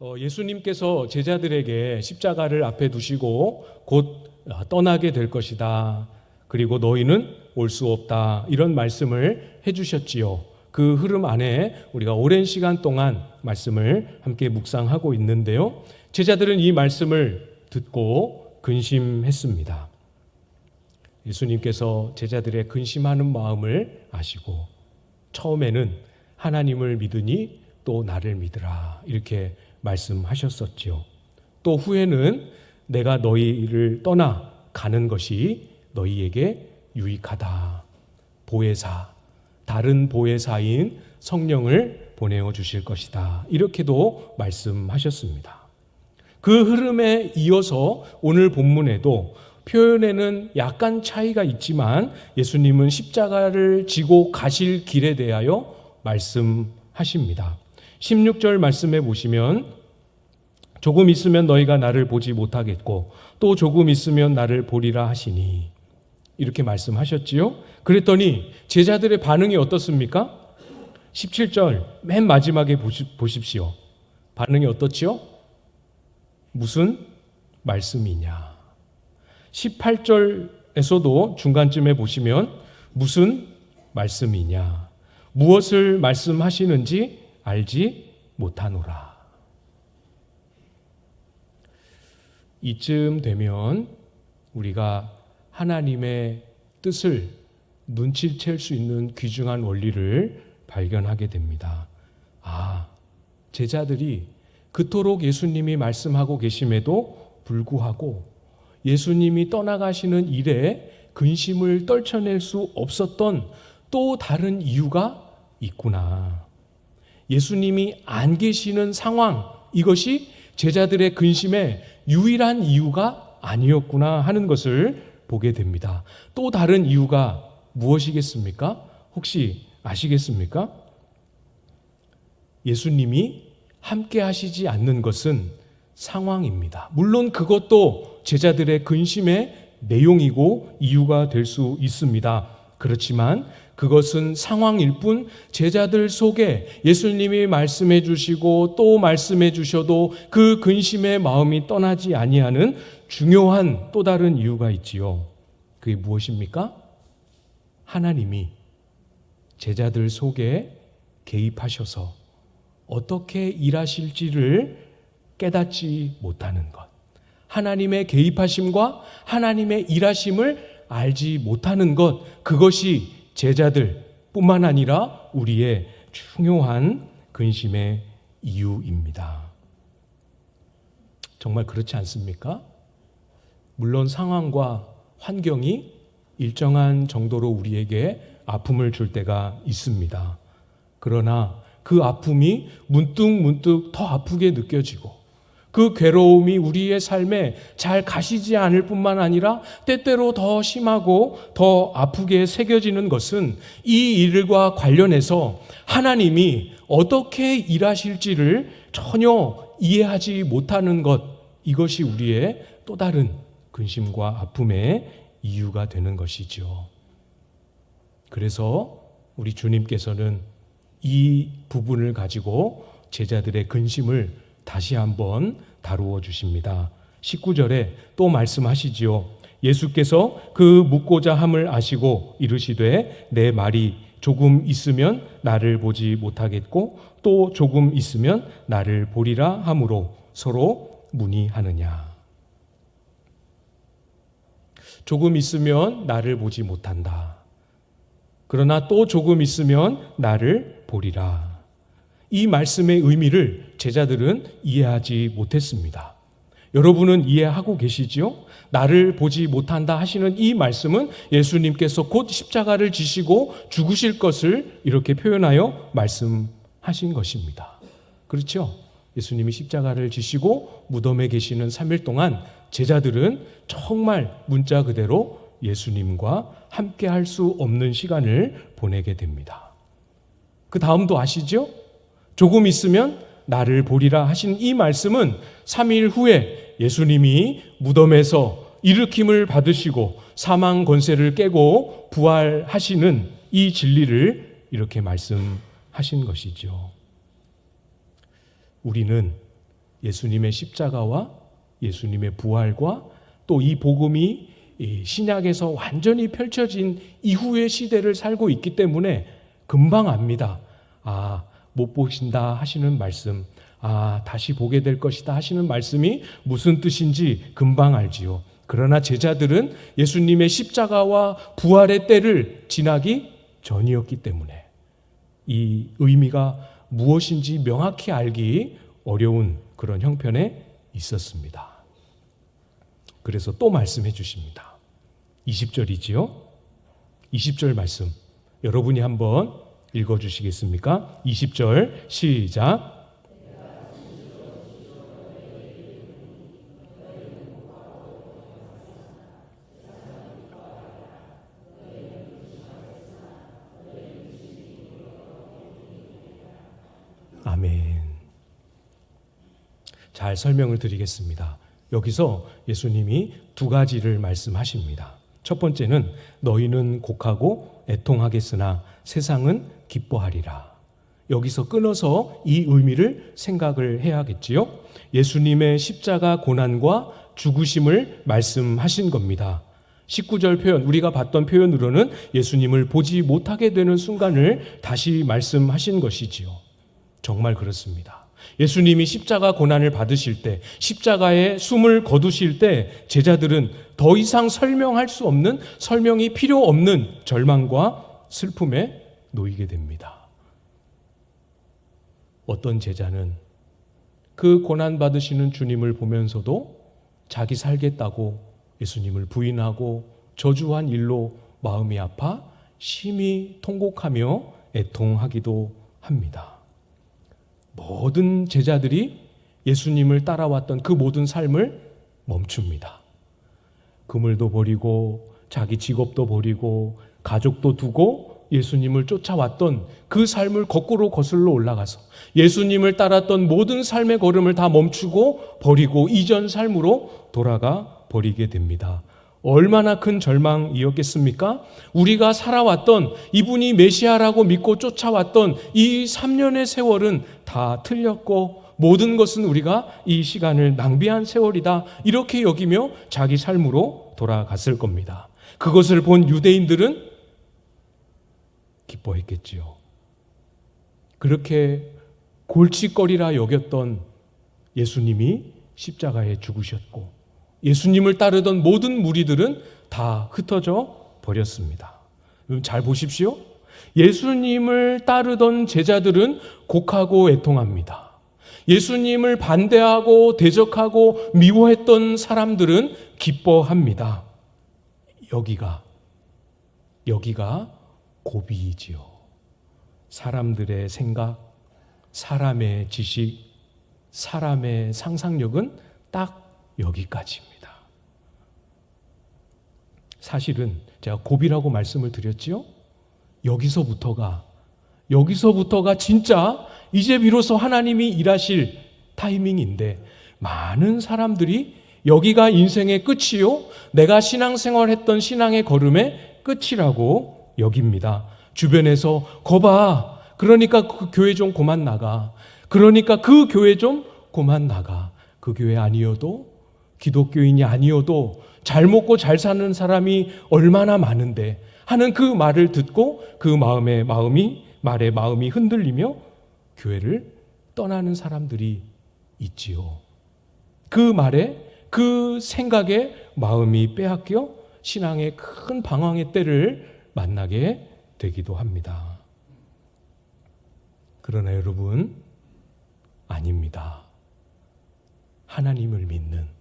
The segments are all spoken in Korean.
어, 예수님께서 제자들에게 십자가를 앞에 두시고 곧 어, 떠나게 될 것이다. 그리고 너희는 올 수 없다. 이런 말씀을 해주셨지요. 그 흐름 안에 우리가 오랜 시간 동안 말씀을 함께 묵상하고 있는데요. 제자들은 이 말씀을 듣고 근심했습니다. 예수님께서 제자들의 근심하는 마음을 아시고 처음에는 하나님을 믿으니 또 나를 믿으라 이렇게 말씀하셨었지요. 또 후에는 내가 너희를 떠나 가는 것이 너희에게 유익하다. 보혜사, 다른 보혜사인 성령을 보내어 주실 것이다. 이렇게도 말씀하셨습니다. 그 흐름에 이어서 오늘 본문에도 표현에는 약간 차이가 있지만 예수님은 십자가를 지고 가실 길에 대하여 말씀하십니다. 16절 말씀에 보시면 조금 있으면 너희가 나를 보지 못하겠고 또 조금 있으면 나를 보리라 하시니 이렇게 말씀하셨지요. 그랬더니 제자들의 반응이 어떻습니까? 17절 맨 마지막에 보십시오. 반응이 어떻지요? 무슨 말씀이냐? 18절에서도 중간쯤에 보시면 무슨 말씀이냐? 무엇을 말씀하시는지 알지 못하노라. 이쯤 되면 우리가 하나님의 뜻을 눈치챌 수 있는 귀중한 원리를 발견하게 됩니다. 아, 제자들이 그토록 예수님이 말씀하고 계심에도 불구하고 예수님이 떠나가시는 일에 근심을 떨쳐낼 수 없었던 또 다른 이유가 있구나. 예수님이 안 계시는 상황, 이것이 제자들의 근심의 유일한 이유가 아니었구나 하는 것을 보게 됩니다. 또 다른 이유가 무엇이겠습니까? 혹시 아시겠습니까? 예수님이 함께 하시지 않는 것은 상황입니다. 물론 그것도 제자들의 근심의 내용이고 이유가 될 수 있습니다. 그렇지만 그것은 상황일 뿐 제자들 속에 예수님이 말씀해 주시고 또 말씀해 주셔도 그 근심의 마음이 떠나지 아니하는 중요한 또 다른 이유가 있지요. 그게 무엇입니까? 하나님이 제자들 속에 개입하셔서 어떻게 일하실지를 깨닫지 못하는 것. 하나님의 개입하심과 하나님의 일하심을 알지 못하는 것. 그것이 제자들 뿐만 아니라 우리의 중요한 근심의 이유입니다. 정말 그렇지 않습니까? 물론 상황과 환경이 일정한 정도로 우리에게 아픔을 줄 때가 있습니다. 그러나 그 아픔이 문득 문득 더 아프게 느껴지고 그 괴로움이 우리의 삶에 잘 가시지 않을 뿐만 아니라 때때로 더 심하고 더 아프게 새겨지는 것은 이 일과 관련해서 하나님이 어떻게 일하실지를 전혀 이해하지 못하는 것, 이것이 우리의 또 다른 근심과 아픔의 이유가 되는 것이죠. 그래서 우리 주님께서는 이 부분을 가지고 제자들의 근심을 다시 한번 다루어 주십니다. 19절에 또 말씀하시지요. 예수께서 그 묻고자 함을 아시고 이르시되 내 말이 조금 있으면 나를 보지 못하겠고 또 조금 있으면 나를 보리라 함으로 서로 문의하느냐. 조금 있으면 나를 보지 못한다. 그러나 또 조금 있으면 나를 보리라. 이 말씀의 의미를 제자들은 이해하지 못했습니다. 여러분은 이해하고 계시지요? 나를 보지 못한다 하시는 이 말씀은 예수님께서 곧 십자가를 지시고 죽으실 것을 이렇게 표현하여 말씀하신 것입니다. 그렇죠? 예수님이 십자가를 지시고 무덤에 계시는 3일 동안 제자들은 정말 문자 그대로 예수님과 함께 할 수 없는 시간을 보내게 됩니다. 그 다음도 아시죠? 조금 있으면 나를 보리라 하신 이 말씀은 3일 후에 예수님이 무덤에서 일으킴을 받으시고 사망 권세를 깨고 부활하시는 이 진리를 이렇게 말씀하신 것이죠. 우리는 예수님의 십자가와 예수님의 부활과 또 이 복음이 이 신약에서 완전히 펼쳐진 이후의 시대를 살고 있기 때문에 금방 압니다. 아, 못 보신다 하시는 말씀, 아, 다시 보게 될 것이다 하시는 말씀이 무슨 뜻인지 금방 알지요. 그러나 제자들은 예수님의 십자가와 부활의 때를 지나기 전이었기 때문에 이 의미가 무엇인지 명확히 알기 어려운 그런 형편에 있었습니다. 그래서 또 말씀해 주십니다. 20절이지요. 20절 말씀. 여러분이 한번 읽어 주시겠습니까? 20절 시작. 아멘. 잘 설명을 드리겠습니다. 여기서 예수님이 두 가지를 말씀하십니다. 첫 번째는 너희는 곡하고 애통하겠으나 세상은 기뻐하리라. 여기서 끊어서 이 의미를 생각을 해야겠지요. 예수님의 십자가 고난과 죽으심을 말씀하신 겁니다. 19절 표현, 우리가 봤던 표현으로는 예수님을 보지 못하게 되는 순간을 다시 말씀하신 것이지요. 정말 그렇습니다. 예수님이 십자가 고난을 받으실 때, 십자가에 숨을 거두실 때, 제자들은 더 이상 설명할 수 없는, 설명이 필요 없는 절망과 슬픔에 놓이게 됩니다. 어떤 제자는 그 고난받으시는 주님을 보면서도 자기 살겠다고 예수님을 부인하고 저주한 일로 마음이 아파 심히 통곡하며 애통하기도 합니다. 모든 제자들이 예수님을 따라왔던 그 모든 삶을 멈춥니다. 그물도 버리고 자기 직업도 버리고 가족도 두고 예수님을 쫓아왔던 그 삶을 거꾸로 거슬러 올라가서 예수님을 따랐던 모든 삶의 걸음을 다 멈추고 버리고 이전 삶으로 돌아가 버리게 됩니다. 얼마나 큰 절망이었겠습니까? 우리가 살아왔던 이분이 메시아라고 믿고 쫓아왔던 이 3년의 세월은 다 틀렸고 모든 것은 우리가 이 시간을 낭비한 세월이다. 이렇게 여기며 자기 삶으로 돌아갔을 겁니다. 그것을 본 유대인들은 기뻐했겠지요. 그렇게 골칫거리라 여겼던 예수님이 십자가에 죽으셨고 예수님을 따르던 모든 무리들은 다 흩어져 버렸습니다. 잘 보십시오. 예수님을 따르던 제자들은 곡하고 애통합니다. 예수님을 반대하고 대적하고 미워했던 사람들은 기뻐합니다. 여기가, 여기가 고비이지요. 사람들의 생각, 사람의 지식, 사람의 상상력은 딱 여기까지입니다. 사실은 제가 고비라고 말씀을 드렸지요. 여기서부터가 여기서부터가 진짜 이제 비로소 하나님이 일하실 타이밍인데 많은 사람들이 여기가 인생의 끝이요. 내가 신앙생활 했던 신앙의 걸음의 끝이라고 여깁니다. 주변에서 거봐. 그러니까 그 교회 좀 그만 나가. 그러니까 그 교회 좀 그만 나가. 그 교회 아니어도 기독교인이 아니어도 잘 먹고 잘 사는 사람이 얼마나 많은데 하는 그 말을 듣고 그 마음의 마음이 말의 마음이 흔들리며 교회를 떠나는 사람들이 있지요. 그 말에 그 생각에 마음이 빼앗겨 신앙의 큰 방황의 때를 만나게 되기도 합니다. 그러나 여러분 아닙니다. 하나님을 믿는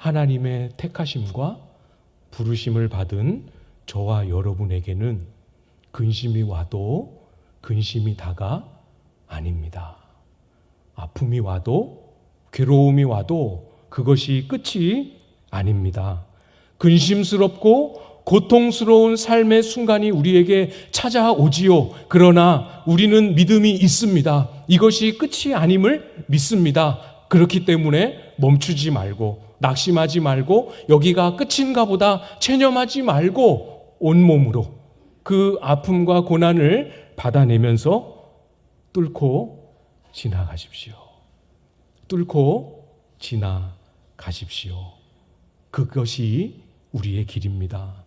하나님의 택하심과 부르심을 받은 저와 여러분에게는 근심이 와도 근심이 다가 아닙니다. 아픔이 와도 괴로움이 와도 그것이 끝이 아닙니다. 근심스럽고 고통스러운 삶의 순간이 우리에게 찾아오지요. 그러나 우리는 믿음이 있습니다. 이것이 끝이 아님을 믿습니다. 그렇기 때문에 멈추지 말고 낙심하지 말고 여기가 끝인가 보다 체념하지 말고 온몸으로 그 아픔과 고난을 받아내면서 뚫고 지나가십시오. 뚫고 지나가십시오. 그것이 우리의 길입니다.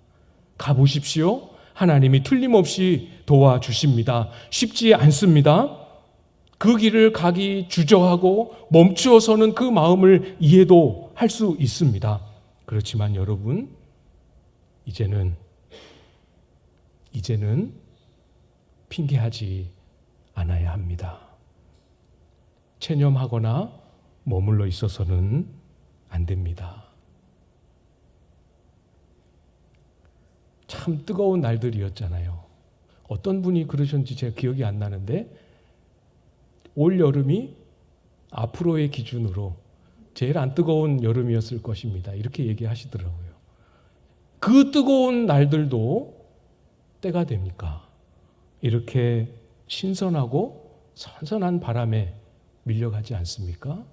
가보십시오. 하나님이 틀림없이 도와주십니다. 쉽지 않습니다. 그 길을 가기 주저하고 멈추어서는 그 마음을 이해도 할 수 있습니다. 그렇지만 여러분, 이제는, 이제는 핑계하지 않아야 합니다. 체념하거나 머물러 있어서는 안 됩니다. 참 뜨거운 날들이었잖아요. 어떤 분이 그러셨는지 제가 기억이 안 나는데 올 여름이 앞으로의 기준으로 제일 안 뜨거운 여름이었을 것입니다. 이렇게 얘기하시더라고요. 그 뜨거운 날들도 때가 됩니까? 이렇게 신선하고 선선한 바람에 밀려가지 않습니까?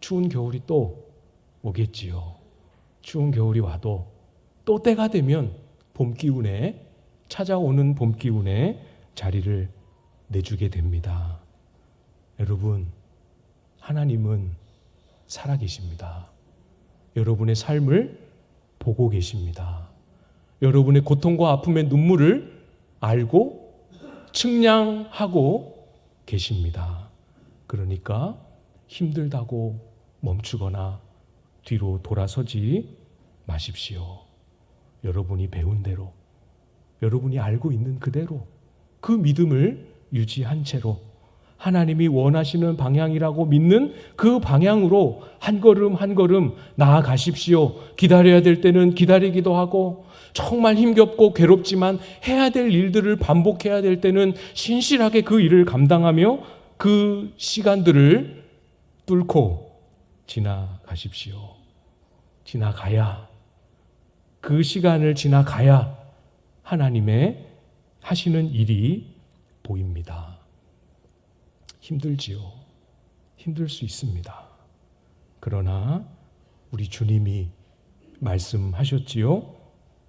추운 겨울이 또 오겠지요. 추운 겨울이 와도 또 때가 되면 봄 기운에 찾아오는 봄 기운에 자리를 내주게 됩니다. 여러분, 하나님은 살아계십니다. 여러분의 삶을 보고 계십니다. 여러분의 고통과 아픔의 눈물을 알고 측량하고 계십니다. 그러니까 힘들다고 멈추거나 뒤로 돌아서지 마십시오. 여러분이 배운 대로, 여러분이 알고 있는 그대로 그 믿음을 유지한 채로 하나님이 원하시는 방향이라고 믿는 그 방향으로 한 걸음 한 걸음 나아가십시오. 기다려야 될 때는 기다리기도 하고 정말 힘겹고 괴롭지만 해야 될 일들을 반복해야 될 때는 신실하게 그 일을 감당하며 그 시간들을 뚫고 지나가십시오. 지나가야 그 시간을 지나가야 하나님의 하시는 일이 보입니다. 힘들지요. 힘들 수 있습니다. 그러나 우리 주님이 말씀하셨지요.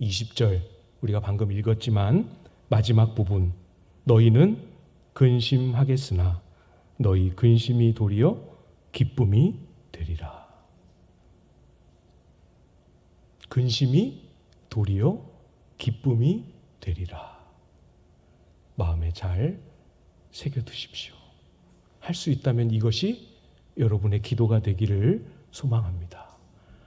20절 우리가 방금 읽었지만 마지막 부분 너희는 근심하겠으나 너희 근심이 도리어 기쁨이 되리라. 근심이 도리어 기쁨이 되리라. 마음에 잘 새겨 두십시오. 할 수 있다면 이것이 여러분의 기도가 되기를 소망합니다.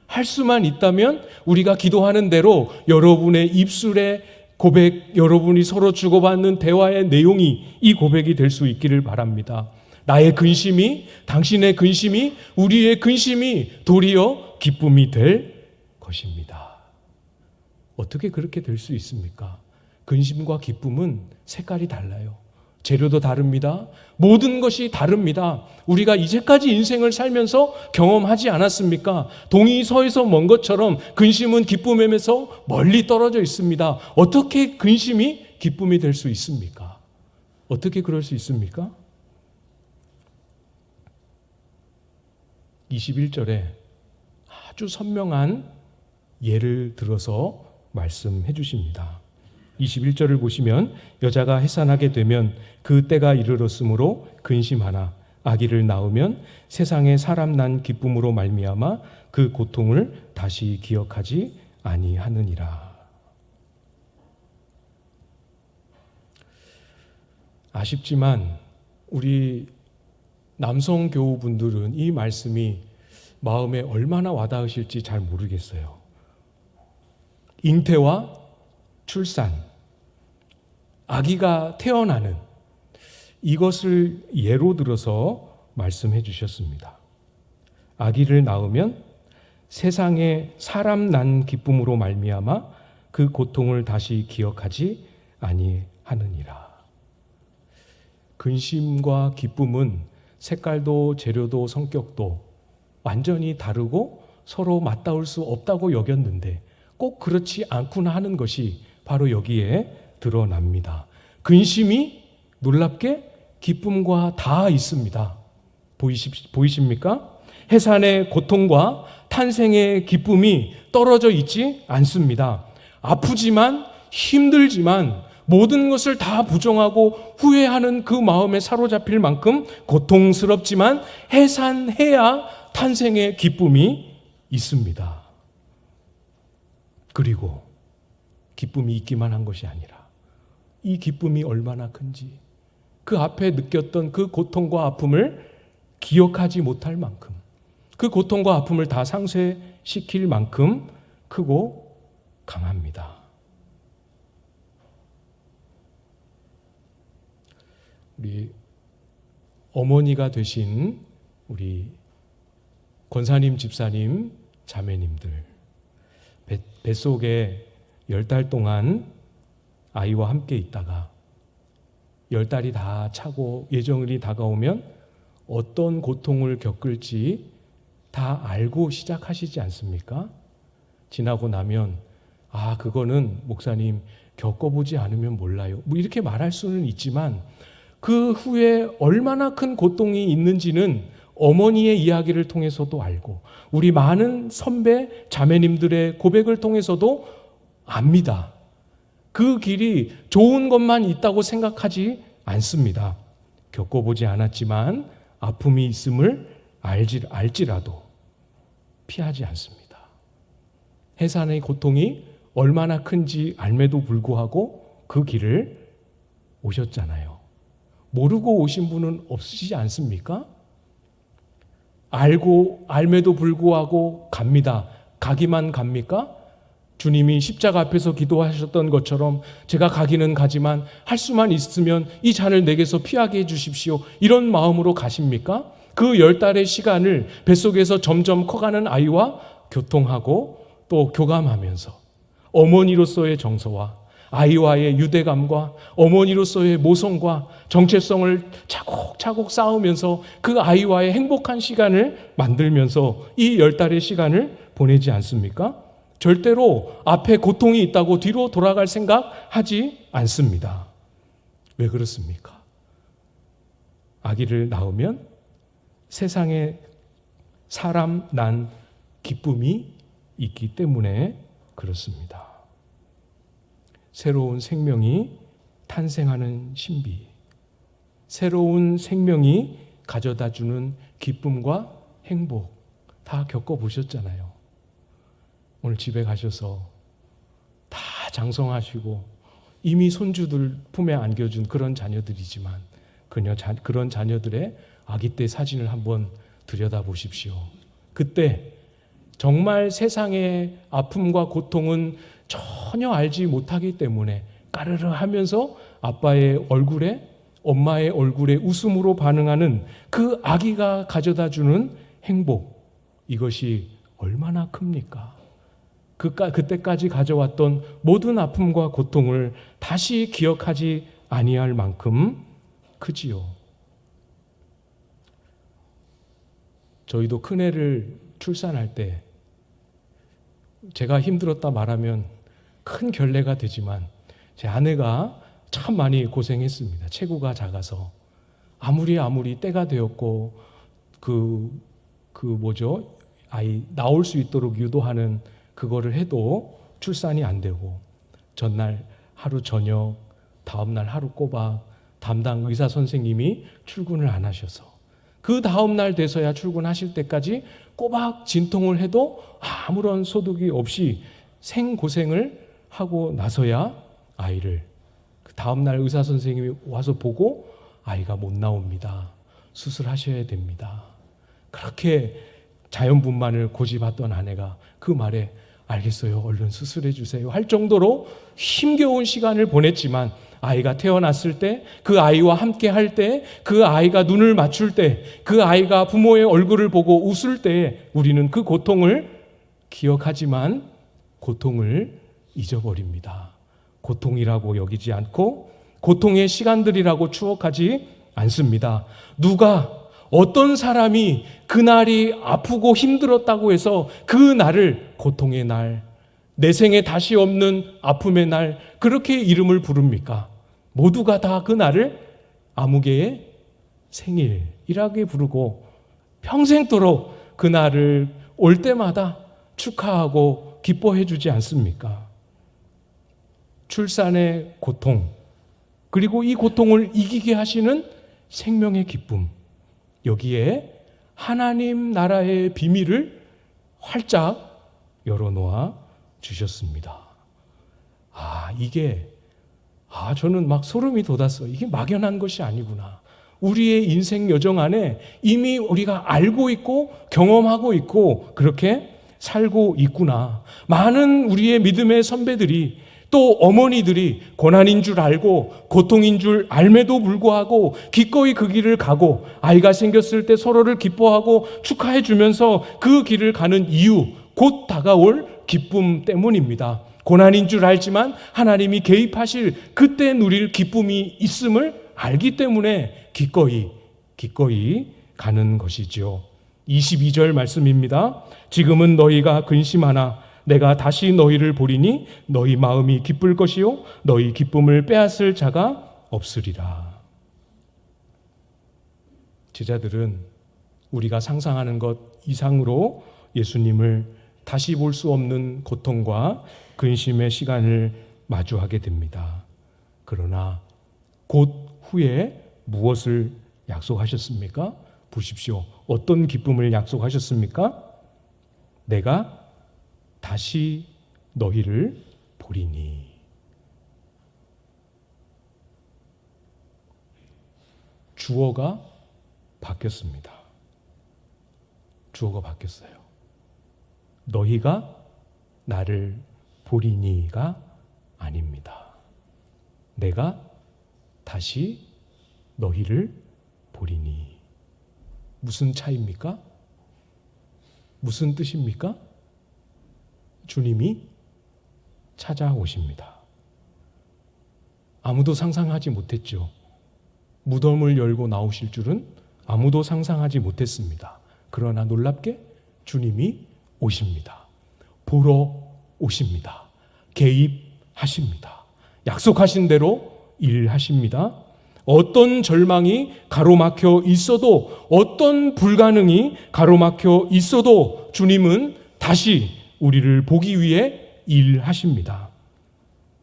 할 수만 있다면 우리가 기도하는 대로 여러분의 입술에 고백, 여러분이 서로 주고받는 대화의 내용이 이 고백이 될 수 있기를 바랍니다. 나의 근심이, 당신의 근심이, 우리의 근심이 도리어 기쁨이 될 것입니다. 어떻게 그렇게 될 수 있습니까? 근심과 기쁨은 색깔이 달라요. 재료도 다릅니다. 모든 것이 다릅니다. 우리가 이제까지 인생을 살면서 경험하지 않았습니까? 동이 서에서 먼 것처럼 근심은 기쁨에서 멀리 떨어져 있습니다. 어떻게 근심이 기쁨이 될 수 있습니까? 어떻게 그럴 수 있습니까? 21절에 아주 선명한 예를 들어서 말씀해 주십니다. 21절을 보시면 여자가 해산하게 되면 그 때가 이르렀으므로 근심하나 아기를 낳으면 세상에 사람 난 기쁨으로 말미암아 그 고통을 다시 기억하지 아니하느니라. 아쉽지만 우리 남성 교우분들은 이 말씀이 마음에 얼마나 와닿으실지 잘 모르겠어요. 잉태와 출산, 아기가 태어나는 이것을 예로 들어서 말씀해 주셨습니다. 아기를 낳으면 세상에 사람 난 기쁨으로 말미암아 그 고통을 다시 기억하지 아니하느니라. 근심과 기쁨은 색깔도 재료도 성격도 완전히 다르고 서로 맞닿을 수 없다고 여겼는데 꼭 그렇지 않구나 하는 것이 바로 여기에 드러납니다. 근심이 놀랍게 기쁨과 다 있습니다. 보이십, 보이십니까? 해산의 고통과 탄생의 기쁨이 떨어져 있지 않습니다. 아프지만 힘들지만 모든 것을 다 부정하고 후회하는 그 마음에 사로잡힐 만큼 고통스럽지만 해산해야 탄생의 기쁨이 있습니다. 그리고 기쁨이 있기만 한 것이 아니라 이 기쁨이 얼마나 큰지 그 앞에 느꼈던 그 고통과 아픔을 기억하지 못할 만큼 그 고통과 아픔을 다 상쇄시킬 만큼 크고 강합니다. 우리 어머니가 되신 우리 권사님, 집사님, 자매님들 뱃 속에 열 달 동안 아이와 함께 있다가 열 달이 다 차고 예정일이 다가오면 어떤 고통을 겪을지 다 알고 시작하시지 않습니까? 지나고 나면 아 그거는 목사님 겪어보지 않으면 몰라요. 뭐 이렇게 말할 수는 있지만 그 후에 얼마나 큰 고통이 있는지는 어머니의 이야기를 통해서도 알고 우리 많은 선배 자매님들의 고백을 통해서도 압니다. 그 길이 좋은 것만 있다고 생각하지 않습니다. 겪어보지 않았지만 아픔이 있음을 알지, 알지라도 피하지 않습니다. 해산의 고통이 얼마나 큰지 알매도 불구하고 그 길을 오셨잖아요. 모르고 오신 분은 없으시지 않습니까? 알고 알매도 불구하고 갑니다. 가기만 갑니까? 주님이 십자가 앞에서 기도하셨던 것처럼 제가 가기는 가지만 할 수만 있으면 이 잔을 내게서 피하게 해 주십시오. 이런 마음으로 가십니까? 그 열 달의 시간을 뱃속에서 점점 커가는 아이와 교통하고 또 교감하면서 어머니로서의 정서와 아이와의 유대감과 어머니로서의 모성과 정체성을 차곡차곡 쌓으면서 그 아이와의 행복한 시간을 만들면서 이 열 달의 시간을 보내지 않습니까? 절대로 앞에 고통이 있다고 뒤로 돌아갈 생각 하지 않습니다. 왜 그렇습니까? 아기를 낳으면 세상에 사람 난 기쁨이 있기 때문에 그렇습니다. 새로운 생명이 탄생하는 신비, 새로운 생명이 가져다 주는 기쁨과 행복 다 겪어보셨잖아요. 오늘 집에 가셔서 다 장성하시고 이미 손주들 품에 안겨준 그런 자녀들이지만 그녀 자, 그런 자녀들의 아기 때 사진을 한번 들여다 보십시오. 그때 정말 세상의 아픔과 고통은 전혀 알지 못하기 때문에 까르르 하면서 아빠의 얼굴에 엄마의 얼굴에 웃음으로 반응하는 그 아기가 가져다 주는 행복 이것이 얼마나 큽니까? 그, 그때까지 가져왔던 모든 아픔과 고통을 다시 기억하지 아니할 만큼 크지요. 저희도 큰애를 출산할 때 제가 힘들었다 말하면 큰 결례가 되지만 제 아내가 참 많이 고생했습니다. 체구가 작아서 아무리 아무리 때가 되었고 그, 그 뭐죠? 아이 나올 수 있도록 유도하는 그거를 해도 출산이 안 되고 전날 하루 저녁, 다음 날 하루 꼬박 담당 의사 선생님이 출근을 안 하셔서 그 다음 날 돼서야 출근하실 때까지 꼬박 진통을 해도 아무런 소득이 없이 생고생을 하고 나서야 아이를 그 다음 날 의사 선생님이 와서 보고 아이가 못 나옵니다. 수술하셔야 됩니다. 그렇게 자연분만을 고집했던 아내가 그 말에 알겠어요. 얼른 수술해 주세요. 할 정도로 힘겨운 시간을 보냈지만 아이가 태어났을 때, 그 아이와 함께 할 때, 그 아이가 눈을 맞출 때, 그 아이가 부모의 얼굴을 보고 웃을 때 우리는 그 고통을 기억하지만 고통을 잊어버립니다. 고통이라고 여기지 않고 고통의 시간들이라고 추억하지 않습니다. 누가 어떤 사람이 그날이 아프고 힘들었다고 해서 그 날을 고통의 날, 내 생에 다시 없는 아픔의 날, 그렇게 이름을 부릅니까? 모두가 다 그 날을 아무개의 생일이라고 부르고 평생도록 그 날을 올 때마다 축하하고 기뻐해 주지 않습니까? 출산의 고통, 그리고 이 고통을 이기게 하시는 생명의 기쁨. 여기에 하나님 나라의 비밀을 활짝 열어놓아 주셨습니다. 아, 이게, 아, 저는 막 소름이 돋았어. 이게 막연한 것이 아니구나. 우리의 인생 여정 안에 이미 우리가 알고 있고 경험하고 있고 그렇게 살고 있구나. 많은 우리의 믿음의 선배들이 또 어머니들이 고난인 줄 알고 고통인 줄 알매도 불구하고 기꺼이 그 길을 가고 아이가 생겼을 때 서로를 기뻐하고 축하해 주면서 그 길을 가는 이유 곧 다가올 기쁨 때문입니다. 고난인 줄 알지만 하나님이 개입하실 그때 누릴 기쁨이 있음을 알기 때문에 기꺼이 기꺼이 가는 것이지요. 22절 말씀입니다. 지금은 너희가 근심하나 내가 다시 너희를 보리니 너희 마음이 기쁠 것이요 너희 기쁨을 빼앗을 자가 없으리라. 제자들은 우리가 상상하는 것 이상으로 예수님을 다시 볼 수 없는 고통과 근심의 시간을 마주하게 됩니다. 그러나 곧 후에 무엇을 약속하셨습니까? 보십시오. 어떤 기쁨을 약속하셨습니까? 내가 다시 너희를 보리니. 주어가 바뀌었습니다. 주어가 바뀌었어요. 너희가 나를 보리니가 아닙니다. 내가 다시 너희를 보리니. 무슨 차입니까? 무슨 뜻입니까? 주님이 찾아오십니다. 아무도 상상하지 못했죠. 무덤을 열고 나오실 줄은 아무도 상상하지 못했습니다. 그러나 놀랍게 주님이 오십니다. 보러 오십니다. 개입하십니다. 약속하신 대로 일하십니다. 어떤 절망이 가로막혀 있어도 어떤 불가능이 가로막혀 있어도 주님은 다시 우리를 보기 위해 일하십니다.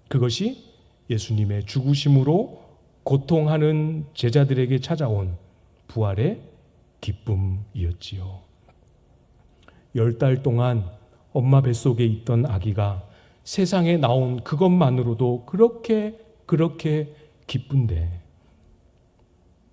그것이 예수님의 죽으심으로 고통하는 제자들에게 찾아온 부활의 기쁨이었지요. 열 달 동안 엄마 뱃속에 있던 아기가 세상에 나온 그것만으로도 그렇게 그렇게 기쁜데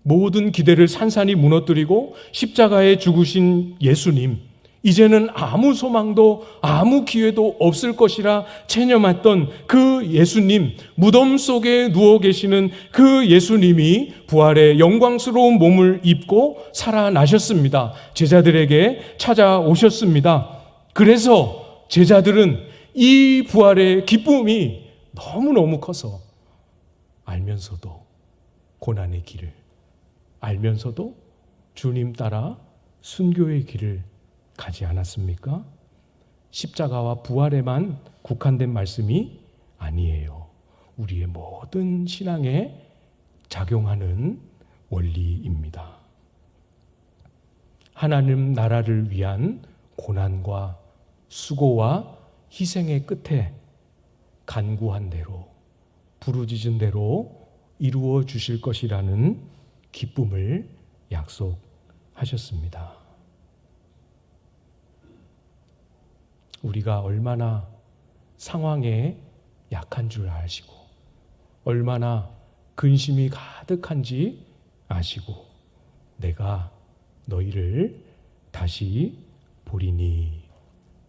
모든 기대를 산산이 무너뜨리고 십자가에 죽으신 예수님 이제는 아무 소망도 아무 기회도 없을 것이라 체념했던 그 예수님, 무덤 속에 누워 계시는 그 예수님이 부활의 영광스러운 몸을 입고 살아나셨습니다. 제자들에게 찾아오셨습니다. 그래서 제자들은 이 부활의 기쁨이 너무너무 커서 알면서도 고난의 길을, 알면서도 주님 따라 순교의 길을 가지 않았습니까? 십자가와 부활에만 국한된 말씀이 아니에요. 우리의 모든 신앙에 작용하는 원리입니다. 하나님 나라를 위한 고난과 수고와 희생의 끝에 간구한 대로 부르짖은 대로 이루어 주실 것이라는 기쁨을 약속하셨습니다. 우리가 얼마나 상황에 약한 줄 아시고, 얼마나 근심이 가득한지 아시고, 내가 너희를 다시 보리니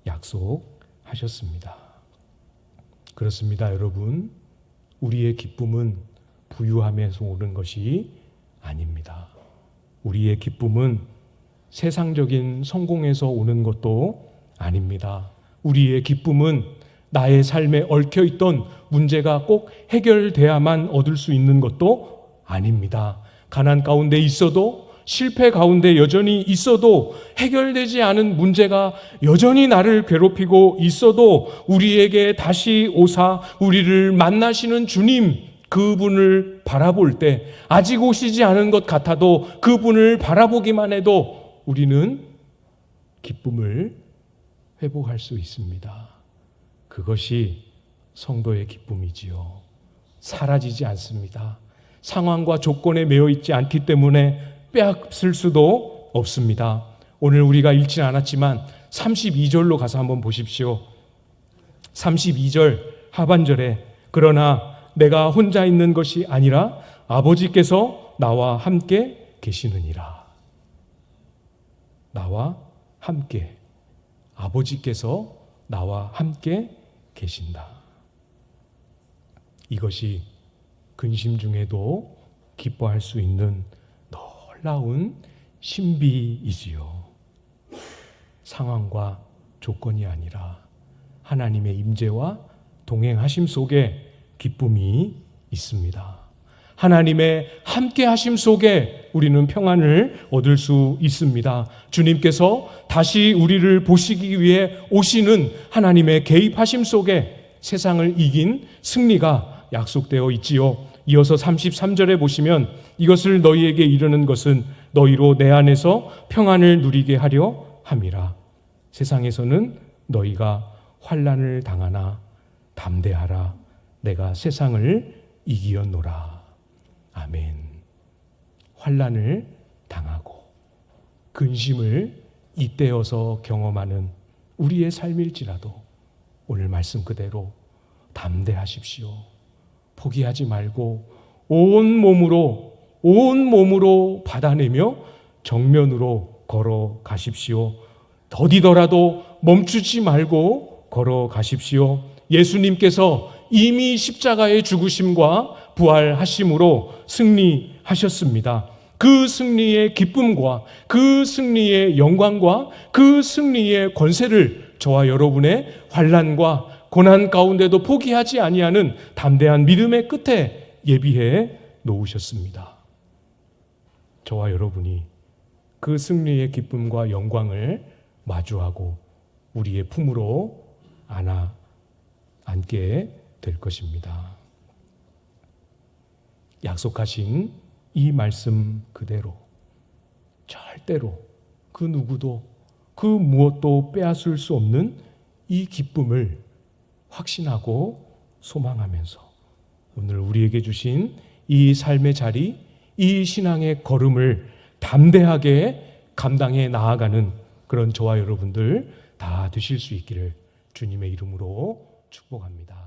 약속하셨습니다. 그렇습니다, 여러분. 우리의 기쁨은 부유함에서 오는 것이 아닙니다. 우리의 기쁨은 세상적인 성공에서 오는 것도 아닙니다. 우리의 기쁨은 나의 삶에 얽혀 있던 문제가 꼭 해결돼야만 얻을 수 있는 것도 아닙니다. 가난 가운데 있어도 실패 가운데 여전히 있어도 해결되지 않은 문제가 여전히 나를 괴롭히고 있어도 우리에게 다시 오사 우리를 만나시는 주님 그분을 바라볼 때 아직 오시지 않은 것 같아도 그분을 바라보기만 해도 우리는 기쁨을 회복할 수 있습니다. 그것이 성도의 기쁨이지요. 사라지지 않습니다. 상황과 조건에 매여 있지 않기 때문에 빼앗을 수도 없습니다. 오늘 우리가 읽지 않았지만 32절로 가서 한번 보십시오. 32절 하반절에 그러나 내가 혼자 있는 것이 아니라 아버지께서 나와 함께 계시느니라. 나와 함께 아버지께서 나와 함께 계신다. 이것이 근심 중에도 기뻐할 수 있는 놀라운 신비이지요. 상황과 조건이 아니라 하나님의 임재와 동행하심 속에 기쁨이 있습니다. 하나님의 함께 하심 속에 우리는 평안을 얻을 수 있습니다. 주님께서 다시 우리를 보시기 위해 오시는 하나님의 개입하심 속에 세상을 이긴 승리가 약속되어 있지요. 이어서 33절에 보시면 이것을 너희에게 이르는 것은 너희로 내 안에서 평안을 누리게 하려 함이라. 세상에서는 너희가 환란을 당하나 담대하라. 내가 세상을 이기었노라. 아멘. 환란을 당하고 근심을 잇대어서 경험하는 우리의 삶일지라도 오늘 말씀 그대로 담대하십시오. 포기하지 말고 온 몸으로 온 몸으로 받아내며 정면으로 걸어 가십시오. 더디더라도 멈추지 말고 걸어 가십시오. 예수님께서 이미 십자가의 죽으심과 부활하심으로 승리하셨습니다. 그 승리의 기쁨과 그 승리의 영광과 그 승리의 권세를 저와 여러분의 환란과 고난 가운데도 포기하지 아니하는 담대한 믿음의 끝에 예비해 놓으셨습니다. 저와 여러분이 그 승리의 기쁨과 영광을 마주하고 우리의 품으로 안아 앉게 될 것입니다. 약속하신 이 말씀 그대로 절대로 그 누구도 그 무엇도 빼앗을 수 없는 이 기쁨을 확신하고 소망하면서 오늘 우리에게 주신 이 삶의 자리, 이 신앙의 걸음을 담대하게 감당해 나아가는 그런 저와 여러분들 다 되실 수 있기를 주님의 이름으로 축복합니다.